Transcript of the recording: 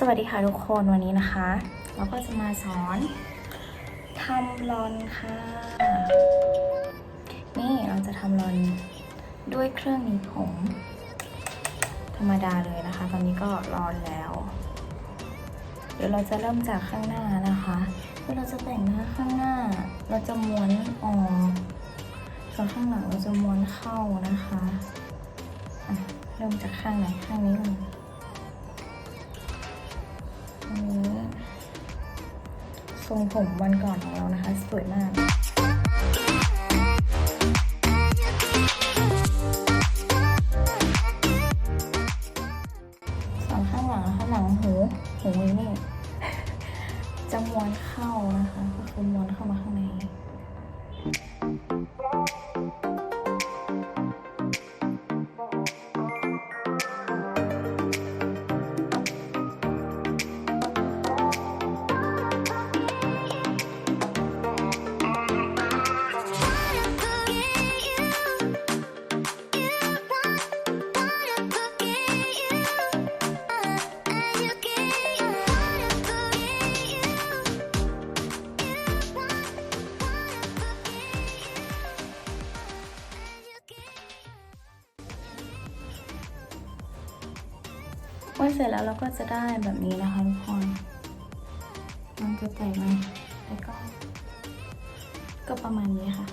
สวัสดีค่ะทุกคนวันนี้นะคะ เราก็จะมาสอนทำรอนค่ะ นี่เราจะทำรอนด้วยเครื่องนี้ผม ธรรมดาเลยนะคะ ตอนนี้ก็ร้อนแล้ว เดี๋ยวเราจะเริ่มจากข้างหน้านะคะเดี๋ยวเราจะแต่งหน้าข้างหน้า เราจะม้วนออกส่วนข้างหลังเราจะม้วนเข้านะคะะเริ่มจากข้างไหนข้างนี้ก่อน ทรงผมวันก่อนของเรานะคะ สวยมากส่วนข้างหลังข้างหลังหูหูนี่จะม้วนเข้านะคะก็คือม้วนเข้ามาข้างใน ว่าเสร็จแล้วเราก็จะได้แบบนี้นะคะทุกคนมันจะแตกไหมแล้วก็ ก็ประมาณนี้ค่ะ